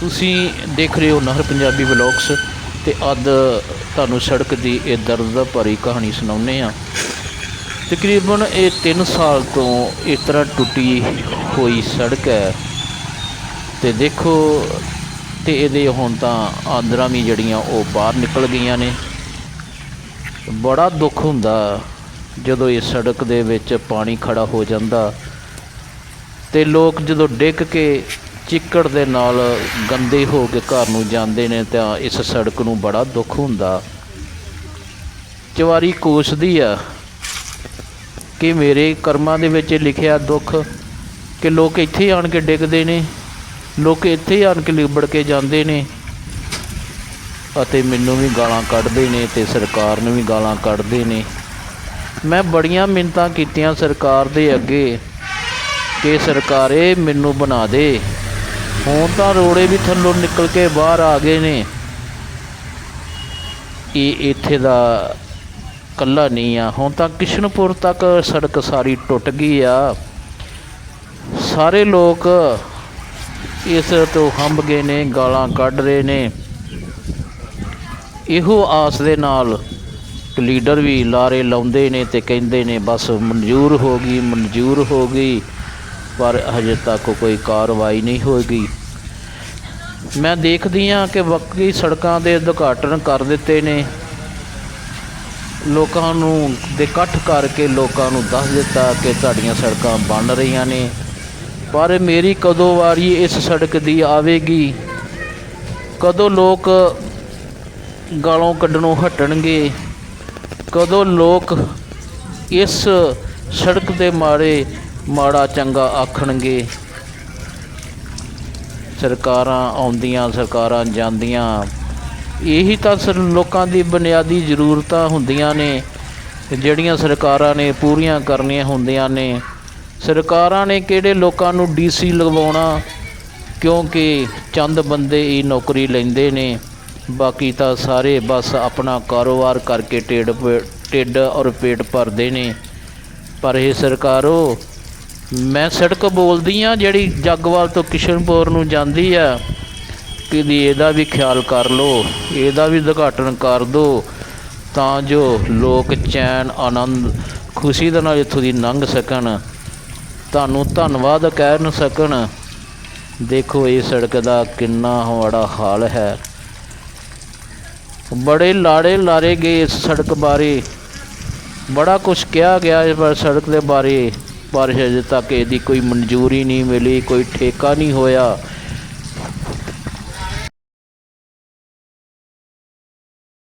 ਤੁਸੀਂ ਦੇਖ ਰਹੇ ਹੋ ਨਹਿਰ ਪੰਜਾਬੀ ਵਲੌਗਸ ਤੇ ਅੱਜ ਤੁਹਾਨੂੰ ਸੜਕ ਦੀ ਇਹ ਦਰਦ ਭਰੀ ਕਹਾਣੀ ਸੁਣਾਉਂਦੇ ਆ ਤਕਰੀਬਨ ਇਹ 3 ਸਾਲ ਤੋਂ ਇਸ ਤਰ੍ਹਾਂ ਟੁੱਟੀ ਹੋਈ ਸੜਕ ਹੈ। ਤੇ ਦੇਖੋ, ਤੇ ਇਹਦੇ ਹੁਣ ਤਾਂ ਆਂਦਰਾਂ ਵੀ ਜਿਹੜੀਆਂ ਉਹ ਬਾਹਰ ਨਿਕਲ ਗਈਆਂ ਨੇ। ਬੜਾ ਦੁੱਖ ਹੁੰਦਾ ਜਦੋਂ ਇਹ ਸੜਕ ਦੇ ਵਿੱਚ ਪਾਣੀ ਖੜਾ ਹੋ ਜਾਂਦਾ ਤੇ ਲੋਕ ਜਦੋਂ ਡਿੱਗ ਕੇ ਚਿੱਕੜ ਦੇ ਨਾਲ ਗੰਦੇ ਹੋ ਕੇ ਘਰ ਨੂੰ ਜਾਂਦੇ ਨੇ ਤਾਂ ਇਸ ਸੜਕ ਨੂੰ ਬੜਾ ਦੁੱਖ ਹੁੰਦਾ। ਚਵਾਰੀ ਕੋਸਦੀ ਆ ਕਿ ਮੇਰੇ ਕਰਮਾਂ ਦੇ ਵਿੱਚ ਲਿਖਿਆ ਦੁੱਖ ਕਿ ਲੋਕ ਇੱਥੇ ਆਣ ਕੇ ਡਿੱਗਦੇ ਨੇ, ਲੋਕ ਇੱਥੇ ਆਣ ਕੇ ਲਿਬੜ ਕੇ ਜਾਂਦੇ ਨੇ ਅਤੇ ਮੈਨੂੰ ਵੀ ਗਾਲਾਂ ਕੱਢਦੇ ਨੇ ਤੇ ਸਰਕਾਰ ਨੂੰ ਵੀ ਗਾਲਾਂ ਕੱਢਦੇ ਨੇ। ਮੈਂ ਬੜੀਆਂ ਮਿੰਨਤਾਂ ਕੀਤੀਆਂ ਸਰਕਾਰ ਦੇ ਅੱਗੇ ਕਿ ਸਰਕਾਰੇ ਮੈਨੂੰ ਬਣਾ ਦੇ। ਹੁਣ ਤਾਂ ਰੋੜੇ ਵੀ ਥੱਲੋਂ ਨਿਕਲ ਕੇ ਬਾਹਰ ਆ ਗਏ ਨੇ। ਇਹ ਇੱਥੇ ਦਾ ਕੱਲਾ ਨਹੀਂ ਆ। ਹੁਣ ਤਾਂ ਕਿਸ਼ਨਪੁਰ ਤੱਕ ਸੜਕ ਸਾਰੀ ਟੁੱਟ ਗਈ ਆ। ਸਾਰੇ ਲੋਕ ਇਸ ਤੋਂ ਹੰਬ ਗਏ ਨੇ, ਗਾਲਾਂ ਕੱਢ ਰਹੇ ਨੇ। ਇਹੋ ਆਸ ਦੇ ਨਾਲ ਲੀਡਰ ਵੀ ਲਾਰੇ ਲਾਉਂਦੇ ਨੇ ਤੇ ਕਹਿੰਦੇ ਨੇ, ਬਸ ਮਨਜ਼ੂਰ ਹੋ ਗਈ, ਮਨਜ਼ੂਰ ਹੋ ਗਈ। ਪਰ ਹਜੇ ਤੱਕ ਕੋਈ ਕਾਰਵਾਈ ਨਹੀਂ ਹੋਏਗੀ। ਮੈਂ ਦੇਖਦੀ ਹਾਂ ਕਿ ਵਕਤੀ ਸੜਕਾਂ ਦੇ ਉਦਘਾਟਨ ਕਰ ਦਿੱਤੇ ਨੇ। ਲੋਕਾਂ ਨੂੰ ਦੇ ਇਕੱਠ ਕਰਕੇ ਲੋਕਾਂ ਨੂੰ ਦੱਸ ਦਿੱਤਾ ਕਿ ਤੁਹਾਡੀਆਂ ਸੜਕਾਂ ਬਣ ਰਹੀਆਂ ਨੇ। ਪਰ ਮੇਰੀ ਕਦੋਂ ਵਾਰੀ ਇਸ ਸੜਕ ਦੀ ਆਵੇਗੀ? ਕਦੋਂ ਲੋਕ ਗਾਲੋਂ ਕੱਢਣੋਂ ਹਟਣਗੇ? ਕਦੋਂ ਲੋਕ ਇਸ ਸੜਕ ਦੇ ਮਾਰੇ ਮਾੜਾ ਚੰਗਾ ਆਖਣਗੇ। ਸਰਕਾਰਾਂ ਆਉਂਦੀਆਂ, ਸਰਕਾਰਾਂ ਜਾਂਦੀਆਂ। ਇਹੀ ਤਾਂ ਸਰ ਲੋਕਾਂ ਦੀ ਬੁਨਿਆਦੀ ਜ਼ਰੂਰਤਾਂ ਹੁੰਦੀਆਂ ਨੇ। ਜਿਹੜੀਆਂ ਸਰਕਾਰਾਂ ਨੇ ਪੂਰੀਆਂ ਕਰਨੀਆਂ ਹੁੰਦੀਆਂ ਨੇ। ਸਰਕਾਰਾਂ ਨੇ ਕਿਹੜੇ ਲੋਕਾਂ ਨੂੰ ਡੀਸੀ ਲਗਵਾਉਣਾ? ਕਿਉਂਕਿ ਚੰਦ ਬੰਦੇ ਹੀ ਨੌਕਰੀ ਲੈਂਦੇ ਨੇ। ਬਾਕੀ ਤਾਂ ਸਾਰੇ ਬਸ ਆਪਣਾ ਕਾਰੋਬਾਰ ਕਰਕੇ ਢਿੱਡ ਪ- ਢਿੱਡ ਔਰ ਪੇਟ ਭਰਦੇ ਨੇ। ਪਰ ਇਹ ਸਰਕਾਰੋ ਮੈਂ ਸੜਕ ਬੋਲਦੀ ਆ ਜਿਹੜੀ ਜੱਗਵਾਲ ਤੋਂ ਕਿਸ਼ਨਪੁਰ ਨੂੰ ਜਾਂਦੀ ਆ ਕਿ ਦੀ ਇਹਦਾ ਵੀ ਖਿਆਲ ਕਰ ਲੋ ਇਹਦਾ ਵੀ ਉਦਘਾਟਨ ਕਰ ਦੋ, ਤਾਂ ਜੋ ਲੋਕ ਚੈਨ, ਆਨੰਦ, ਖੁਸ਼ੀ ਦੇ ਨਾਲ ਇੱਥੋਂ ਦੀ ਲੰਘ ਸਕਣ। ਤੁਹਾਨੂੰ ਧੰਨਵਾਦ ਕਹਿ ਸਕਣ। ਦੇਖੋ ਇਹ ਸੜਕ ਦਾ ਕਿੰਨਾ ਮਾੜਾ ਹਾਲ ਹੈ। ਬੜੇ ਲਾੜੇ ਲਾਰੇ ਗਏ ਇਸ ਸੜਕ ਬਾਰੇ। ਬੜਾ ਕੁਝ ਕਿਹਾ ਗਿਆ ਇਸ ਪਰ ਸੜਕ ਦੇ ਬਾਰੇ। ਪਰ ਹਜੇ ਤੱਕ ਇਹਦੀ ਕੋਈ ਮਨਜ਼ੂਰੀ ਨਹੀਂ ਮਿਲੀ ਕੋਈ ਠੇਕਾ ਨਹੀਂ ਹੋਇਆ।